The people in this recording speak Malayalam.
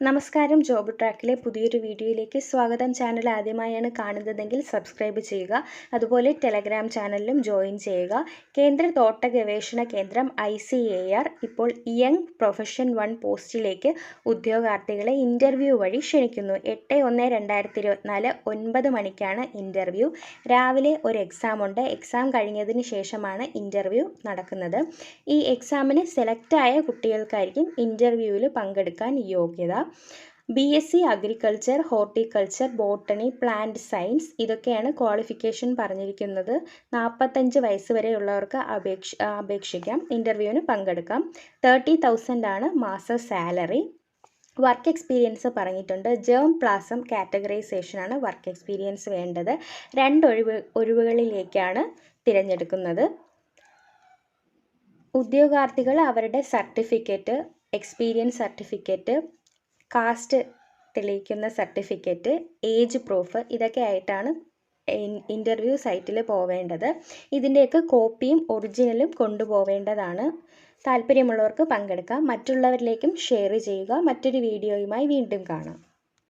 നമസ്കാരം. ജോബ് ട്രാക്കിലെ പുതിയൊരു വീഡിയോയിലേക്ക് സ്വാഗതം. ചാനൽ ആദ്യമായാണ് കാണുന്നതെങ്കിൽ സബ്സ്ക്രൈബ് ചെയ്യുക. അതുപോലെ ടെലഗ്രാം ചാനലിലും ജോയിൻ ചെയ്യുക. കേന്ദ്ര തോട്ട ഗവേഷണ കേന്ദ്രം ഐ ഇപ്പോൾ യങ് പ്രൊഫഷൻ വൺ പോസ്റ്റിലേക്ക് ഉദ്യോഗാർത്ഥികളെ ഇന്റർവ്യൂ വഴി ക്ഷണിക്കുന്നു. എട്ട് ഒന്ന് രണ്ടായിരത്തി ഇരുപത്തിനാല് ഒൻപത് മണിക്കാണ് ഇന്റർവ്യൂ. രാവിലെ ഒരു എക്സാം ഉണ്ട്. എക്സാം കഴിഞ്ഞതിന് ശേഷമാണ് ഇന്റർവ്യൂ നടക്കുന്നത്. ഈ എക്സാമിന് സെലക്റ്റായ കുട്ടികൾക്കായിരിക്കും ഇന്റർവ്യൂവിൽ പങ്കെടുക്കാൻ യോഗ്യത. B S C agriculture horticulture botany plant science ഇതൊക്കെയാണ് ക്വാളിഫിക്കേഷൻ പറഞ്ഞിരിക്കുന്നത്. നാൽപ്പത്തഞ്ച് വയസ്സ് വരെയുള്ളവർക്ക് അപേക്ഷ അപേക്ഷിക്കാം. ഇന്റർവ്യൂവിന് പങ്കെടുക്കാം. തേർട്ടി തൗസൻഡ് ആണ് മാസ സാലറി വർക്ക് എക്സ്പീരിയൻസ് പറഞ്ഞിട്ടുണ്ട്. ജേം പ്ലാസം കാറ്റഗറൈസേഷനാണ് വർക്ക് എക്സ്പീരിയൻസ് വേണ്ടത്. രണ്ട് ഒഴിവ് ഒഴിവുകളിലേക്കാണ് തിരഞ്ഞെടുക്കുന്നത്. ഉദ്യോഗാർത്ഥികൾ അവരുടെ സർട്ടിഫിക്കറ്റ് എക്സ്പീരിയൻസ് സർട്ടിഫിക്കറ്റ് കാസ്റ്റ് തെളിയിക്കുന്ന സർട്ടിഫിക്കറ്റ് ഏജ് പ്രൂഫ് ഇതൊക്കെ ആയിട്ടാണ് ഇന്റർവ്യൂ സൈറ്റിൽ പോവേണ്ടത്. ഇതിന്റെയൊക്കെ കോപ്പിയും ഒറിജിനലും കൊണ്ടുപോവേണ്ടതാണ്. താല്പര്യമുള്ളവർക്ക് പങ്കെടുക്കാം. മറ്റുള്ളവരിലേക്കും ഷെയർ ചെയ്യുക. മറ്റൊരു വീഡിയോയുമായി വീണ്ടും കാണാം.